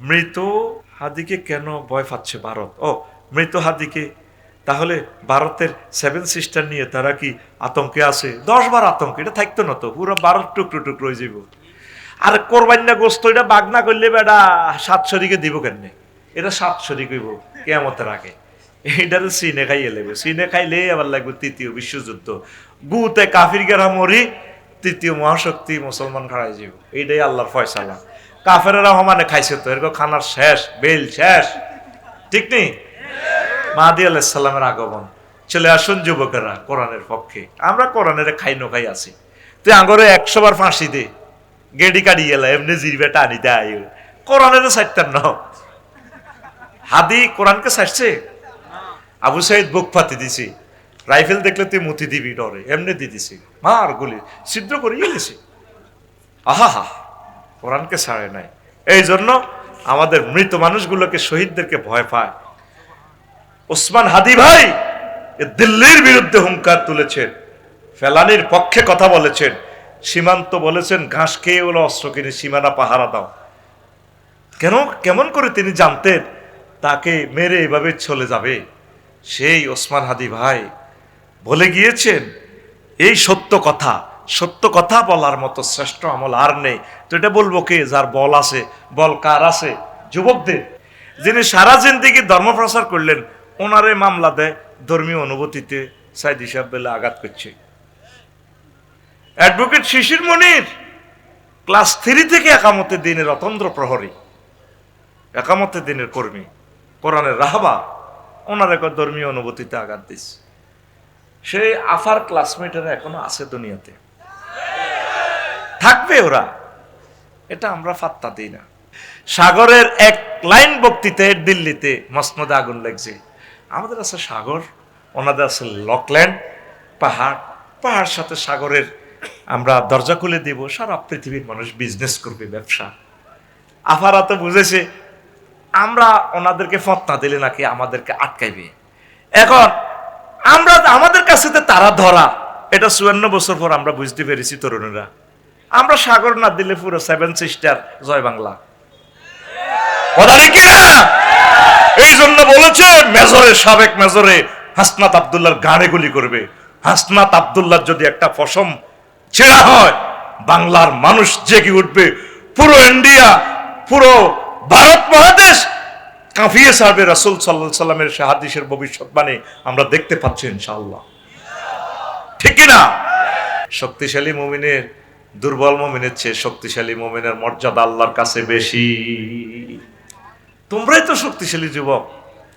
মৃত হাদিকে কেন ভয় পাচ্ছে ভারত? ও, মৃত হাদিকে। তাহলে ভারতের সেভেন সিস্টার নিয়ে তারা কি আতঙ্কে আছে? দশ বার আতঙ্ক, এটা থাকতো না তো, পুরো ভারত টুকরো টুকরো হয়ে যাব আর কোরবান্না গোস্ত, এটা বাগনা করলে বেটা সাত শরিকে দিব কেন এটা সাত শরিক হইব কেমতের আগে। এইটারে সিনে খাইয়ে লাগবে। সিনে খাইলে আবার লাগবে তৃতীয় বিশ্বযুদ্ধ। গুতে কাফির গেরা মরি, তৃতীয় মহাশক্তি মুসলমান খাড়াই যাব এইটাই আল্লাহর ফয়সালা। কাফেরেরা সমানে খাইছে তো। এরকম খানার শেষ, বেল শেষ। ঠিক নেই মাহাদি আলাইসাল্লামের আগমন। চলে আসুন যুবকেরা কোরআনের পক্ষে। আমরা কোরআনের খাই নো খাই আছি। তুই আঙ্গরে একশো বার ফাঁসি দে। গেডি কাটি গেলা এমনি জিরবে টানি দেয় কোরআনের সাইটটার ন হাদি কোরআনকে সাইটছে আবু সাইদ বুক ফাতি দিছি। রাইফেল দেখলে তুই মুতি দিবি ডরে। এমনি দিয়ে দিছি। মার গুলি। ছিদ্র করে গেছি আহা হা কোরআনকে ছাড়ে নাই। এই জন্য আমাদের মৃত মানুষগুলোকে শহীদদেরকে ভয় পায়। ওসমান হাদি ভাই দিল্লির বিরুদ্ধে হুঙ্কার তুলেছেন, ফেলানির পক্ষে কথা বলেছেন, সীমান্ত বলেছেন, ঘাস খেয়ে ওলো অস্ত্র কিনে সীমানা পাহারা দাও। কেন? কেমন করে তিনি জানতেন তাকে মেরে এভাবে চলে যাবে? সেই ওসমান হাদি ভাই বলে গিয়েছেন, এই সত্য কথা সত্য কথা বলার মতো শ্রেষ্ঠ আমল আর নেই। তো এটা বলব কে, যার বল আছে, বল কার আছে? যুবকদের। যিনি সারা জিন্দিগি ধর্ম প্রচার করলেন, ওনারে মামলা দেয় ধর্মীয় অনুভূতিতে সাইদ হিসাব বেলা আঘাত করছে। Advocate Shishir Monir, class three থেকে একামতে দিনের অতন্দ্র প্রহরী, একামতে দিনের কর্মী, কোরআনের রাহবা, ওনার এক ধর্মীয় অনুভূতিতে আঘাত দিচ্ছে সেই আফার ক্লাসমেটেরা এখনও আছে দুনিয়াতে। থাকবে ওরা। এটা আমরা ফাত্তা দিই না। সাগরের এক লাইন বক্তৃতায় দিল্লিতে মসমদে আগুন লাগছে। আমাদের আছে সাগর, ওনাদের আছে লকল্যান্ড, পাহাড়। পাহাড় সাথে সাগরের আমরা দরজা খুলে দেব, সারা পৃথিবীর মানুষ বিজনেস করবে, ব্যবসা। আফারা তো বুঝেছে, আমরা ওনাদেরকে ফতনা দিলে নাকি আমাদেরকে আটকাইবে। এখন আমরা আমাদের কাছে তারা ধরা। এটা চুয়ান্ন বছর পর আমরা বুঝতে পেরেছি তরুণীরা। আমরা সাগর না দিলে পুরো সেভেন সিস্টার জয় বাংলা। কথা ঠিক কি না? এই জন্য বলেছে, মেজরে, সাবেক মেজরে হাসনাত আবদুল্লাহর গানে গুলি করবে। হাসনাত আবদুল্লাহ যদি একটা পশম ছেঁড়া হয়, বাংলার মানুষ জেগে উঠবে। পুরো ইন্ডিয়া, পুরো ভারত মহাদেশ কাঁপিয়ে সারবে রাসুল সাল্লাহ সাল্লামের সে হাদিসের ভবিষ্যৎবাণী আমরা দেখতে পাচ্ছি ইনশাআল্লাহ। ঠিক কি না শক্তিশালী মুমিনের দুর্বল মুমিনের চেয়ে শক্তিশালী মুমিনের মর্যাদা আল্লাহর কাছে বেশি। তোমরাই তো শক্তিশালী যুবক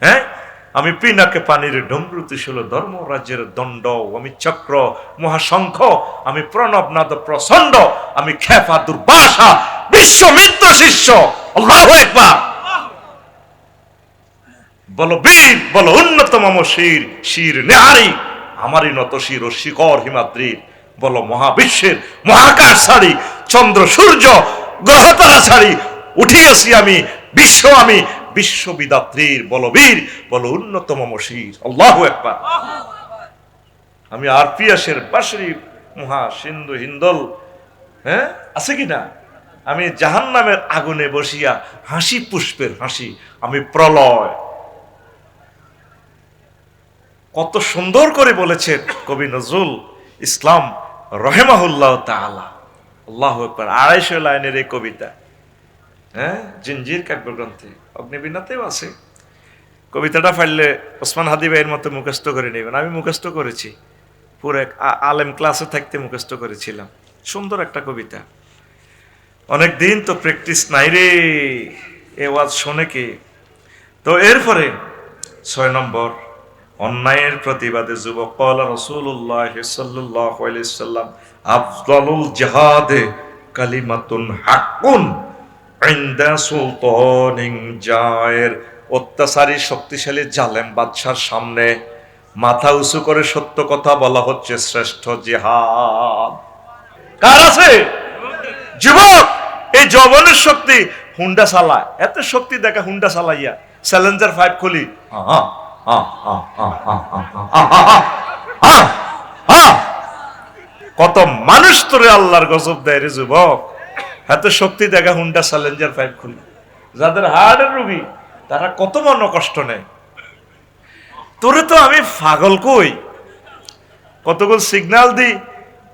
হ্যাঁ? আমি পিনাকে পানির ডমরু ত্রিশূল ধর্ম রাজ্যের দণ্ড আমি চক্র, মহাশঙ্খ, আমি প্রণব নাদ প্রচণ্ড আমি খেপা দুর্বাসা বিশ্বমিত্র শিষ্য একবার বলো বীর, বলো উন্নতম শির শির নেহারি, আমারই নত শির ও শিকর হিমাদ্রির বলো মহাবিশ্বের মহাকাশ ছাড়ি চন্দ্র, সূর্য গ্রহতারা ছাড়ি উঠিয়েছি আমি, বিশ্ব আমি, বিশ্ববিদাত্রীর বলবীর, বলো উন্নতম শির আল্লাহ একবার আমি আর পিয়াসের বাসরি মহা সিন্ধু হিন্দল হ্যাঁ আছে কি না? আমি জাহান নামের আগুনে বসিয়া হাসি, পুষ্পের হাসি, আমি প্রলয়। কত সুন্দর করে বলেছেন কবি নজরুল ইসলাম। রহেমাহুল্লাহ তাআলা। আল্লাহ একবার আড়াইশো লাইনের এই কবিতা। হ্যাঁ? জিনজির কাব্যগ্রন্থে। অগ্নিবীণাতেও আছে। কবিতাটা ফাইললে ওসমান হাদি ভাইয়ের মতো মুখস্থ করে নেবেন। আমি মুখস্থ করেছি। পুরো এক আলেম ক্লাসে থাকতে মুখস্থ করেছিলাম। সুন্দর একটা কবিতা। অনেক দিন তো প্র্যাকটিস নাই রে। এ ওয়াজ শোনে কে? তো এরপরে ছয় নম্বর। অন্যায়ের প্রতিবাদে যুবক কলা রসুল্লাহ জাহাদে কালিমাতুন সুলতানিন জায়ের অত্যাচারী শক্তিশালী জালেম বাদশার সামনে মাথা উঁচু করে সত্য কথা বলা হচ্ছে শ্রেষ্ঠ জিহাদ। কার আছে? যুবক এই যৌবনের শক্তি হুন্ডা চালায়। এত শক্তি দেখা হুন্ডা চালাইয়া চ্যালেঞ্জার ফাইভ খুলি। আহা, কত মানুষ তোরে আল্লাহর গজব দেয় রে যুবক। এত শক্তি দেখা হুন্ডা চ্যালেঞ্জার ফাইভ খুলি যাদের হার্টের রুগী, তারা কত মন কষ্ট নেয়। তোরে তো আমি ফাগল কই? কতগুলো সিগনাল দি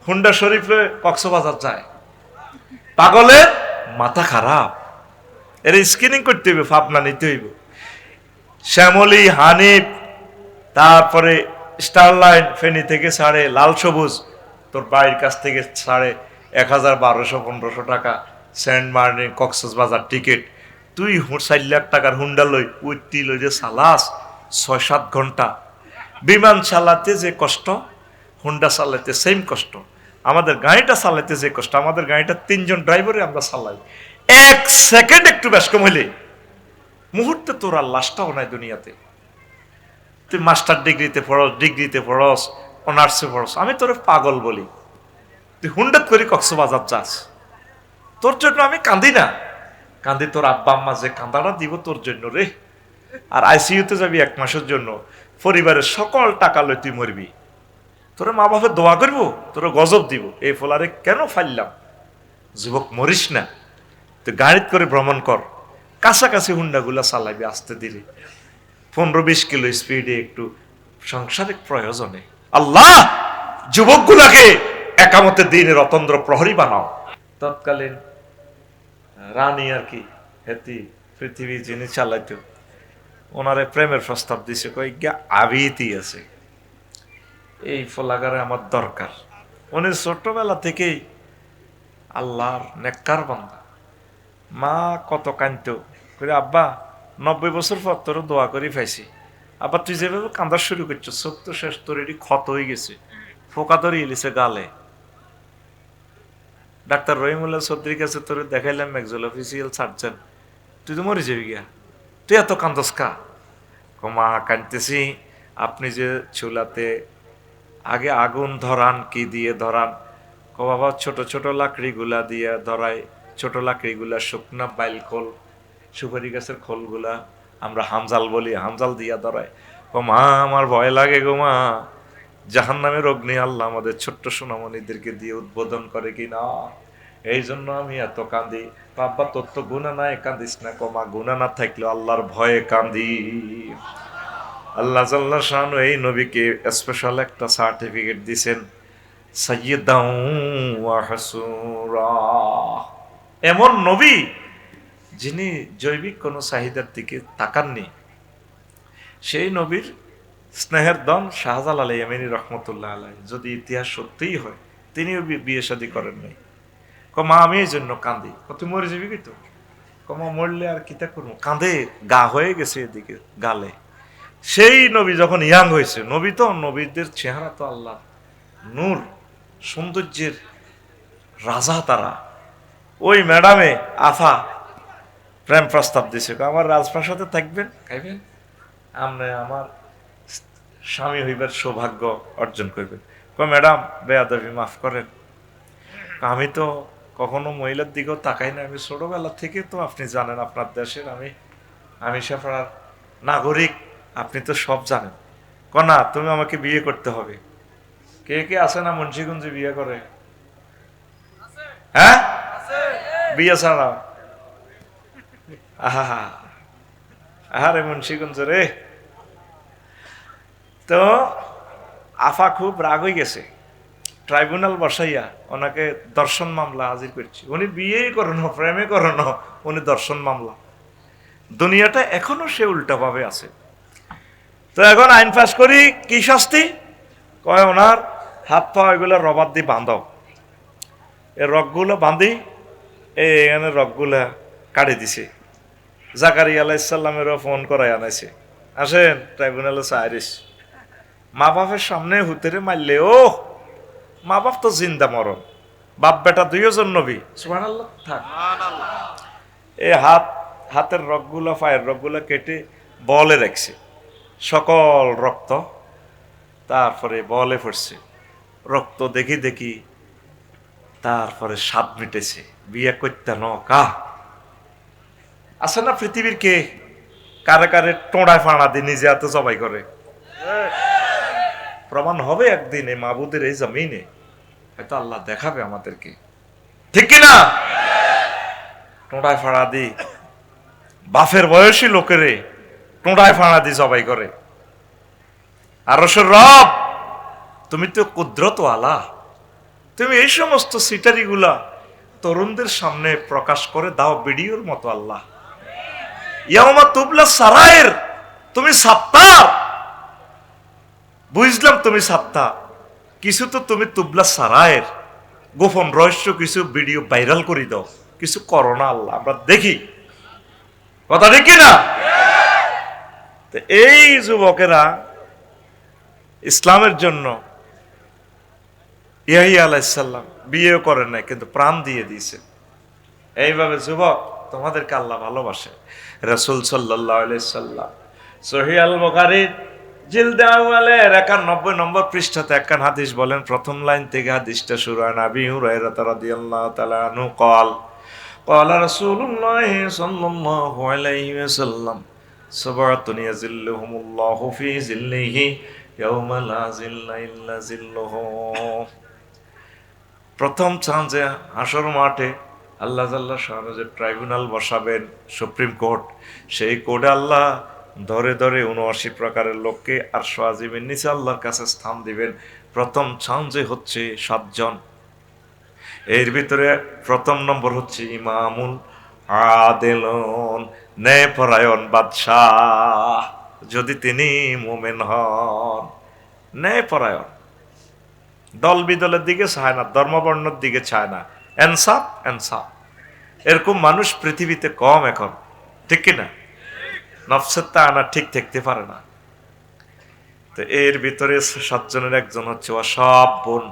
হুন্ডা শরীফে কক্সবাজার যায়। পাগলের মাথা খারাপ। এর স্ক্রিনিং করতে হইবে, ফাপনা নিতে হইবে। শ্যামলি, হানিফ, তারপরে স্টারলাইন ফেনি থেকে ছাড়ে লাল সবুজ, তোর বাড়ির কাছ থেকে ছাড়ে এক হাজার বারোশো, পনেরোশো টাকা সেন্ট মার্টিন কক্সেস বাজার টিকিট। তুই চার লাখ টাকার হুন্ডা লই উইটি লই যে সালাস ছয় সাত ঘণ্টা। বিমান চালাতে যে কষ্ট, হুন্ডা চালাতে সেম কষ্ট। আমাদের গাড়িটা চালাতে যে কষ্ট, আমাদের গাড়িটা তিনজন ড্রাইভারে আমরা চালাই। এক সেকেন্ড একটু ব্যস্ত হইলে মুহূর্তে তোর আর লাশটাও নাই দুনিয়াতে। তুই মাস্টার ডিগ্রিতে পড়স ডিগ্রিতে পড়স অনার্সে পড়স। আমি তোর পাগল বলি। তুই হুন্ডাত করে কক্সবাজার যাস। তোর জন্য আমি কান্দি না। কান্দি তোর আব্বা আম্মা যে কান্দাটা দিব তোর জন্য রে। আর আইসিইউতে যাবি এক মাসের জন্য। পরিবারের সকল টাকা লই তুই মরবি। তোর মা বাপের দোয়া করব, তোর গজব দিব। এই ফলারে কেন ফাইলাম? যুবক মরিস না। তুই গাড়িত করে ভ্রমণ কর। কাছাকাছি হুন্ডাগুলা চালাবি আসতে দিলে পনেরো বিশ কিলো স্পিডে একটু সাংসারিক প্রয়োজনে। আল্লাহ, যুবকগুলাকে একামতে দিনের অতন্দ্র প্রহরী বানাও। তৎকালীন রানী আর কি, হেতি, পৃথিবী যিনি চালাইতো, ওনারে প্রেমের প্রস্তাব দিছে গিয়া আবিতি আছে। এই ফলাগারে আমার দরকার। উনি ছোটবেলা থেকেই আল্লাহর নেককার বান্দা। মা কত কান্ত করে আব্বা, নব্বই বছর পর তোর দোয়া করে পাইছি আবার তুই যেভাবে কান্দা শুরু করছ, চোখ তো শেষ, তোর এটি ক্ষত হয়ে গেছে। ফোকা ধরে এলিছে গালে। ডাক্তার রহিমুল্লাহ চৌধুরীর কাছে তোর দেখাইলাম, একজন অফিসিয়াল সার্জন তুই তো মরে যাবি গিয়া। তুই এত কান্দস কা? কমা কানতেছি আপনি যে চুলাতে আগে আগুন ধরান, কি দিয়ে ধরান? ক বাবা, ছোট ছোট লাকড়িগুলা দিয়ে ধরায় ছোট লাকড়িগুলা শুকনা বাইল খোল, সুপারি গাছের খোলগুলা আমরা হামজাল বলি, হামজাল দিয়া ধরায় ও মা, আমার ভয় লাগে গো মা। জাহান নামের অগ্নি আল্লাহ আমাদের ছোট্ট সোনামণিদেরকে দিয়ে উদ্বোধন করে কি না? এই জন্য আমি এত কান্দি বাবা, তোর তো গুণা নাই, কাঁদিস না কমা গুণা না থাকলেও আল্লাহর ভয়ে কান্দি আল্লাহ জাল্লা শাহানু এই নবীকে স্পেশাল একটা সার্টিফিকেট দিছেন ওয়া হাসুরা। এমন নবী যিনি জৈবিক কোনো চাহিদার দিকে তাকাননি। সেই নবীর স্নেহের দন শাহজাল আলাই আমিনী রহমতুল্লাহ আলাই যদি ইতিহাস সত্যিই হয়, তিনিও বিয়ে শাদী করেন নাই। কমা আমি এই জন্য কান্দি ক, তুই মরে যাবি কি তো? কমা মরলে আর কিতা করব? কাঁদে, গা হয়ে গেছে এদিকে, গালে। সেই নবী যখন ইয়াং হয়েছে, নবী তো, নবীদের চেহারা তো আল্লাহ। নূর, সৌন্দর্যের রাজা তারা। ওই ম্যাডামে আফা প্রেম প্রস্তাব দিছে। আমার রাজপ্রাসাদে থাকবেন? খাইবেন আপনি আমার স্বামী হইবার সৌভাগ্য অর্জন করবেন। কয় ম্যাডাম বেয়াদবি মাফ করেন। আমি তো কখনো মহিলার দিকেও তাকাই না। আমি ছোটবেলা থেকে তো আপনি জানেন আপনার দেশের আমি আমি সাফার নাগরিক আপনি তো সব জানেন। কনা তুমি আমাকে বিয়ে করতে হবে। কে কে আছে না মুন্সিগঞ্জে বিয়ে করে? হ্যাঁ? বিয়ে আহারে মুন্সিগঞ্জ রে। তো আফা খুব রাগ হয়ে গেছে। ট্রাইব্যুনাল বসাইয়া ওনাকে দর্শন মামলা হাজির করছি। উনি বিয়েই করানো, প্রেমে করানো, উনি দর্শন মামলা। দুনিয়াটা এখনও সে উল্টাভাবে আছে। তো এখন আইন পাস করি, কি শাস্তি? কয়, ওনার হাত পা এগুলো রবার দিয়ে বাঁধাও। এই রগগুলো বাঁধি এখানে রগগুলা কাটে দিছে। জাকারি আলাইসাল্লামেরও ফোন করাই আনাইছে। আসেন, ট্রাইব্যুনালে সাইরিস মা বাপের সামনে হুতেরে মারলে ও মা বাপ তো জিন্দা মরণ। বাপ বেটা দুই দুইজন নবী। সুবহানাল্লাহ, থাক। এই হাত, হাতের রগগুলো, পায়ের রগগুলো কেটে বলে রাখছে। সকল রক্ত তারপরে বলে পড়ছে রক্ত দেখি দেখি তারপরে স্বাদ মিটেছে। বিয়ে করতে ন কা আছে না পৃথিবীর কে কারে কারে টোড়ায় ফাঁড়া দিয়ে নিজে জবাই করে প্রমাণ হবে একদিন এই মাবুদের এই জমিনে হয়তো আল্লাহ দেখাবে আমাদেরকে ঠিক কিনা টোড়ায় ফাঁড়া দি বাফের বয়সী লোকেরে টোঁড়ায় ফাঁড়া দিয়ে জবাই করে আর রব তুমি তো কুদ্রত আলা তুমি এই সমস্ত সিটারিগুলা তরুণদের সামনে প্রকাশ করে দাও ভিডিওর মতো আল্লাহ। ইয়ামা তুবলা সারায়ের তুমি বুঝলাম তুমি সাপ্তাহ কিছু তো তুমি তুবলা সারায়ের গোপন রহস্য কিছু ভিডিও ভাইরাল করে দাও। কিছু করো না আল্লাহ, আমরা দেখি। কথা ঠিক না এই যুবকেরা ইসলামের জন্য ইয়াহিয়া আলাইসাল্লাম বিয়েও করেন নাই কিন্তু প্রাণ দিয়ে দিয়েছে এইভাবে যুবক তোমাদেরকে আল্লাহ ভালোবাসে রসুল সাল্লাহ সাল্লাম সহিয়াল বখারির জিলদে আউয়ালের একানব্বই নম্বর পৃষ্ঠাতে একখান হাদিস বলেন প্রথম লাইন থেকে হাদিসটা শুরু হয় নাবি হুরায়রা রাদিয়াল্লাহু তাআলা আনহু قال قال رسول الله صلى الله عليه وسلم سبعة يظلهم الله في ظله يوم لا ظل إلا ظله প্রথম চান যে হাসর মাঠে আল্লাহ জাল্লাহ শাহানু যে ট্রাইব্যুনাল বসাবেন সুপ্রিম কোর্ট, সেই কোর্টে আল্লাহ ধরে ধরে উনআশি প্রকারের লোককে আর সোয়াজিবের নিচে আল্লাহর কাছে স্থান দিবেন। প্রথম চান যে হচ্ছে সাতজন। এর ভিতরে প্রথম নম্বর হচ্ছে ইমামুল আদেলন ন্যায়পরায়ণ বাদশাহ। যদি তিনি মোমেন হন ন্যায়পরায়ণ দল বিদলের দিকে চায় না, ধর্মবর্ণের দিকে চায় না। এনসাফ এনসাফ। এরকম মানুষ পৃথিবীতে কম এখন, ঠিক কিনা নফসের তা আনা ঠিক থাকতে পারে না। তো এর ভিতরে সাতজনের একজন হচ্ছে সব বোন।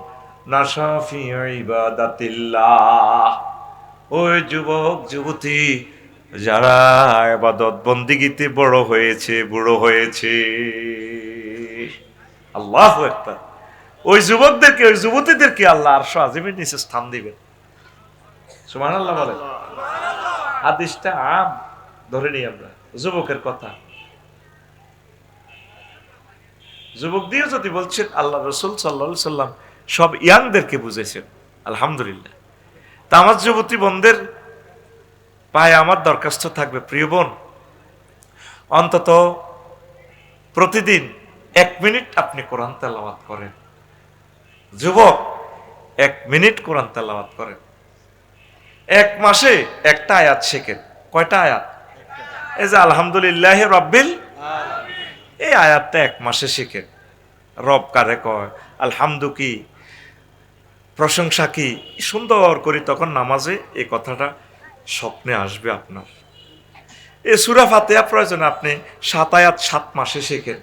ওই যুবক, যুবতী, যারা আবাদত বড় হয়েছে, বুড়ো হয়েছে। আল্লাহ একবার ওই যুবকদেরকে ওই যুবতীদেরকে আল্লাহ আর আজিমের নিচে স্থান দিবেন। সুমান আল্লাহ বলে হাদিসটা আম ধরে নিই আমরা যুবকের কথা। যুবক দিয়ে যদি বলছেন আল্লাহ রসুল সাল্লা সাল্লাম সব ইয়াংদেরকে বুঝেছেন আলহামদুলিল্লাহ। তা আমার যুবতী বোনদের পায়ে আমার দরখাস্ত থাকবে প্রিয় বোন। অন্তত প্রতিদিন এক মিনিট আপনি কোরআন তেলাওয়াত করেন। যুবক, এক মিনিট কোরআন তেলাওয়াত করেন। এক মাসে একটা আয়াত শেখেন। কয়টা আয়াত? এই যে আলহামদুলিল্লাহ রব্বিল এই আয়াতটা এক মাসে শিখেন। রব কারে কয়, আলহামদু কি? প্রশংসা কি? সুন্দর করে তখন নামাজে এই কথাটা স্বপ্নে আসবে আপনার। এ সুরা ফাতেহা প্রয়োজন আপনি সাত আয়াত সাত মাসে শেখেন।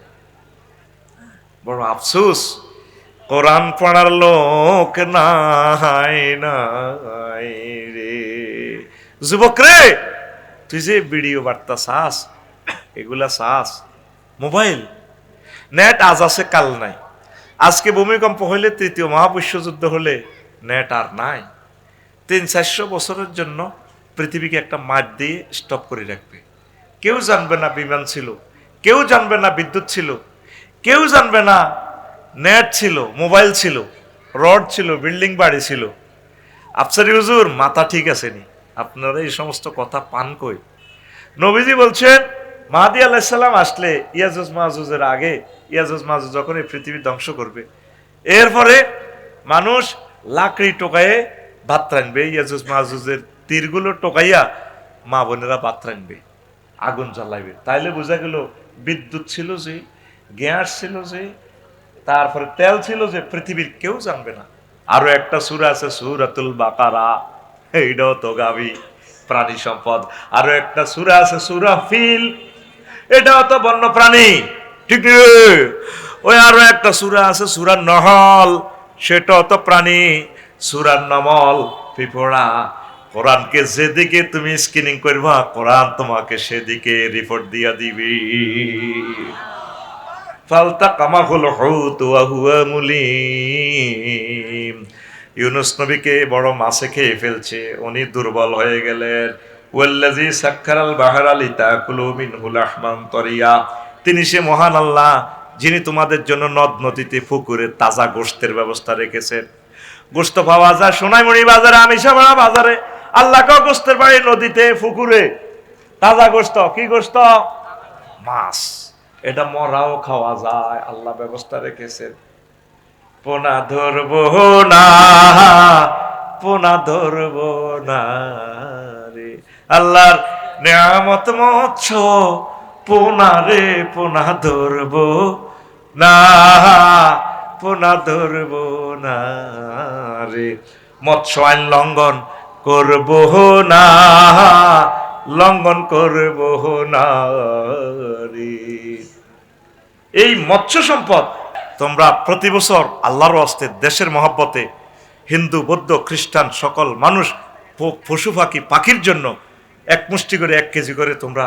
বড় আফসোস। কোরআন পড়ার লোক নাই নাই রে। যুবক রে, তুই যে ভিডিও বার্তা চাস, এগুলা চাস। মোবাইল। নেট আজ আছে, কাল নাই। আজকে ভূমিকম্প হলে তৃতীয় মহাবিশ্বযুদ্ধ হলে নেট আর নাই। তিন, চারশো বছরের জন্য পৃথিবীকে একটা মাঠ দিয়ে স্টপ করে রাখবে। কেউ জানবে না বিমান ছিল, কেউ জানবে না বিদ্যুৎ ছিল, কেউ জানবে না নেট ছিল, মোবাইল ছিল, রড ছিল, বিল্ডিং বাড়ি ছিল। আফসারি হুজুর মাথা ঠিক আছে নি আপনারা এই সমস্ত কথা পান কই? নবীজি বলছেন, মাহাদি আলাহিসাল্লাম আসলে ইয়াজুজ মাহাজুজের আগে, ইয়াজুজ মাহাজুজ যখন এই পৃথিবী ধ্বংস করবে, এরপরে মানুষ লাকড়ি টোকায়ে ভাত রানবে ইয়াজুজ মাহাজুজের তীরগুলো টোকাইয়া মা বোনেরা ভাত রানবে আগুন জ্বালাইবে। তাইলে বোঝা গেল, বিদ্যুৎ ছিল যে, গ্যাস ছিল যে তারপরে তেল ছিল যে পৃথিবীর কেউ জানবে না। আরও একটা সুর আছে, সুরাতুল বাকারা। এইটাও তো গাবি, প্রাণী সম্পদ। আরও একটা সুরা আছে সুরা ফিল এটাও তো বন্য প্রাণী ঠিক ওই আরও একটা সুরা আছে সুরা নহল। সেটাও তো প্রাণী। সুরার নমল পিপড়া। কোরআনকে যেদিকে তুমি স্ক্রিনিং করবা, কোরআন তোমাকে সেদিকে রিপোর্ট দিয়া দিবি। ফালতাকামাহুল হুত ওয়া হুয়া মুলিম। ইউনুস নবীকে বড় মাছে খেয়ে ফেলছে, উনি দুর্বল হয়ে গেলেন। ওয়াল্লাজি সাক্কারাল বাহারা লিতাকুলু মিনহুল আহমান তরিয়া। তিনি সে মহান আল্লাহ, যিনি তোমাদের জন্য নদ নদীতে পুকুরে তাজা গোশতের ব্যবস্থা রেখেছেন। গোস্ত পাওয়া যায় সোনাইমণি বাজারে আমিষামারা বাজারে। আল্লাহ গোস্তের বাড়ি নদীতে, পুকুরে। তাজা গোস্ত কি গোস্ত মাছ। এটা মরাও খাওয়া যায়, আল্লাহ ব্যবস্থা রেখেছেন। পোনা ধরবো না, পোনা ধরবো না রে। আল্লাহর নিয়ামত মৎস্য, পোনা রে, পোনা ধরবো না, পোনা ধরবো না রে। মৎস্য আইন লঙ্ঘন করব না, লঙ্ঘন করব না রে। এই মৎস্য সম্পদ তোমরা প্রতি বছর আল্লাহর হস্তে দেশের মহব্বতে হিন্দু, বৌদ্ধ, খ্রিস্টান সকল মানুষ পশু, পাখি, পাখির জন্য এক মুষ্টি করে এক কেজি করে তোমরা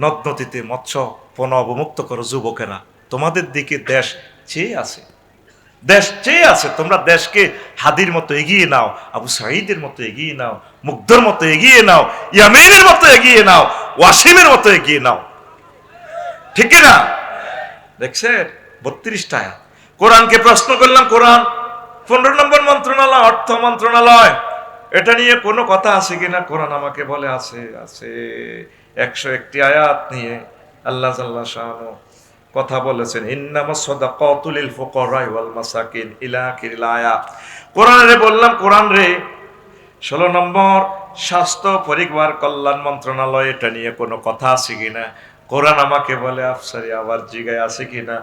নদ নদীতে মৎস্য পণ অবমুক্ত করো যুবকেরা। তোমাদের দিকে দেশ চেয়ে আছে। দেশ চেয়ে আছে। তোমরা দেশকে হাদির মতো এগিয়ে নাও, আবু সাঈদের মতো এগিয়ে নাও, মুগ্ধর মতো এগিয়ে নাও, ইয়ামিনের মতো এগিয়ে নাও, ওয়াসিমের মতো এগিয়ে নাও। ঠিক না? দেখছেন বত্রিশটা আয়াত কোরআনকে প্রশ্ন করলাম, কোরআন, পনেরো নম্বর মন্ত্রণালয়, অর্থ মন্ত্রণালয়, এটা নিয়ে কোনো কথা আছে কিনা কোরআন আমাকে বলে, আছে আছে। একশো একটি আয়াত নিয়ে আল্লাহ জাল্লাহ শাহানু কথা বলেছেন। ইন্নামা সাদাকাতুলিল ফুকারা ওয়াল মাসাকিন, ইলা আয়াত কোরআনে বললাম, কোরআন রে, ষোলো নম্বর স্বাস্থ্য পরিবার কল্যাণ মন্ত্রণালয়, এটা নিয়ে কোনো কথা আছে কিনা কোরআন আমাকে বলে, আফসারি, আবার জিগায় আছে কিনা?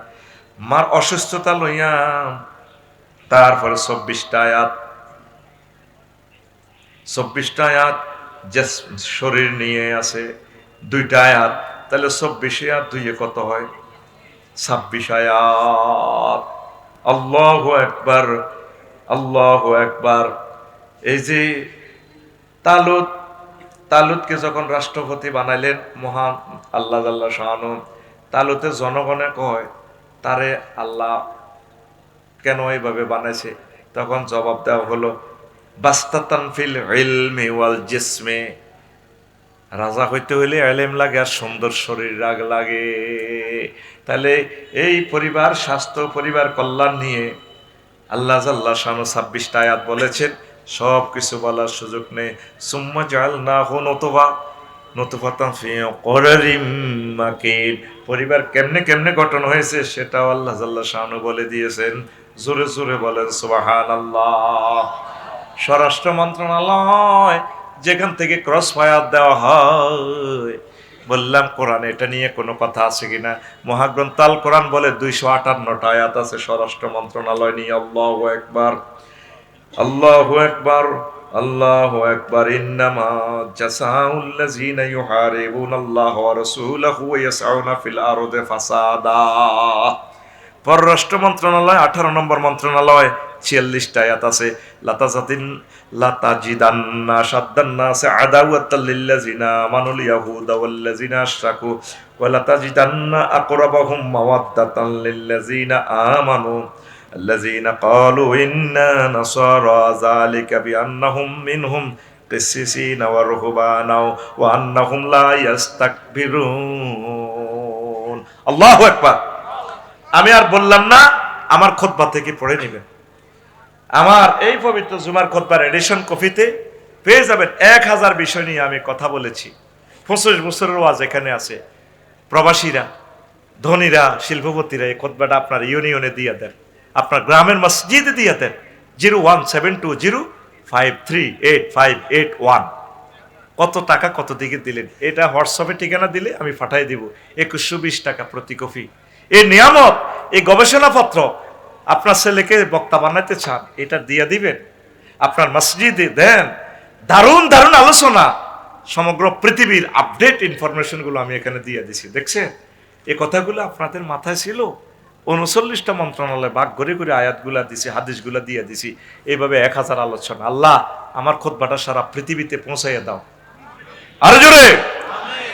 মার অসুস্থতা লইয়া তারপরে চব্বিশটা আয়াত। চব্বিশটা আয়াত যে শরীর নিয়ে আছে, দুইটা আয়াত। তাহলে চব্বিশে আয়াত দুইয়ে কত হয়? ছাব্বিশ আয়াত। আল্লাহ একবার আল্লাহ একবার এই যে তালুত তালুতকে যখন রাষ্ট্রপতি বানাইলেন, মহান আল্লাহ আল্লাহ শাহানু, তালুতে জনগণে কয়, তারে আল্লাহ কেন এইভাবে বানাইছে? তখন জবাব দেওয়া হলো, বাস্তাতান ফিল ইলমি ওয়াল জিসমে। রাজা হইতে হইলে এলেম লাগে আর সুন্দর শরীর রাগ লাগে। তাহলে এই পরিবার, স্বাস্থ্য, পরিবার কল্যাণ নিয়ে আল্লাহ জাল্লাহ শানু ছাব্বিশটা আয়াত বলেছেন সব কিছু বলার সুযোগ নেই। সুম্মা জাল না হো নতুবা পরিবার কেমনে কেমনে গঠন হয়েছে সেটাও আল্লাহ জাল্লাহ শানু বলে দিয়েছেন। জোরে জোরে বলেন সুবাহান আল্লাহ স্বরাষ্ট্র মন্ত্রণালয় যেখান থেকে ক্রস ফায়ার দেওয়া হয়। বললাম, কোরআন এটা নিয়ে কোনো কথা আছে কিনা? মহাগ্রন্থাল কোরআন বলে দুইশো আটান্নটা আয়াত আছে স্বরাষ্ট্র মন্ত্রণালয় নিয়ে। আল্লাহ একবার আল্লাহু একবার আল্লাহু একবার ইন্নামা জাসাউল্লাযিনা ইউহারিবুনাল্লাহ ওয়া রাসূলাহু ওয়া ইয়াসউনা ফিল আরদি ফাসাদা। পররাষ্ট্র মন্ত্রণালয়, আঠারো নম্বর মন্ত্রণালয়, ছিয়াল্লিশটা আয়াত আছে, লাতাজাতিন, লাতাজিদান্না সাদ্দান্না সে আদাওয়াতাল্লিল্লাযিনা আমানুল ইয়াহুদা ওয়াল্লাযিনা আশরাকু ওয়া লাতাজিদান্না আকরাবাহুম মাওয়াদ্দাতান লিল্লাযিনা আমানু। الذين قالوا إنا نصارى ذلك بأنهم منهم قسيسين ورهبانا وأنهم لا يستكبرون الله أكبر আমি আর বললাম না আমার খোদবা থেকে পড়ে নেবেন আমার এই পবিত্র জুমার খোদবার এডিশন কপিতে পেয়ে যাবেন এক হাজার বিষয় নিয়ে আমি কথা বলেছি পঁচিশ বছরের ওয়াজ এখানে আছে প্রবাসীরা ধনীরা শিল্পপতিরা এই খোদবাটা আপনার ইউনিয়নে দিয়ে দেন আপনার গ্রামের মসজিদে দিয়ে দেন। Zero one seven two zero five three eight five eight one. কত টাকা, কত দিকে দিলেন? এটা হোয়াটসঅ্যাপে ঠিকানা দিলে আমি পাঠাই দিব। একুশশো বিশ টাকা প্রতি কপি। এই নিয়ামত এই গবেষণাপত্র আপনার ছেলেকে বক্তা বানাইতে চান, এটা দিয়ে দিবেন। আপনার মসজিদে দেন। দারুণ দারুণ আলোচনা। সমগ্র পৃথিবীর আপডেট ইনফরমেশনগুলো আমি এখানে দিয়ে দিছি। দেখছেন? এই কথাগুলো আপনাদের মাথায় ছিল? উনচল্লিশটা মন্ত্রণালয় ভাগ করে ঘুরে আয়াতগুলা দিছি, হাদিসগুলা দিয়ে দিছি। এইভাবে এক হাজার আলোচনা। আল্লাহ, আমার খোদবাটা সারা পৃথিবীতে পৌঁছাইয়া দাও। আরে জোরে!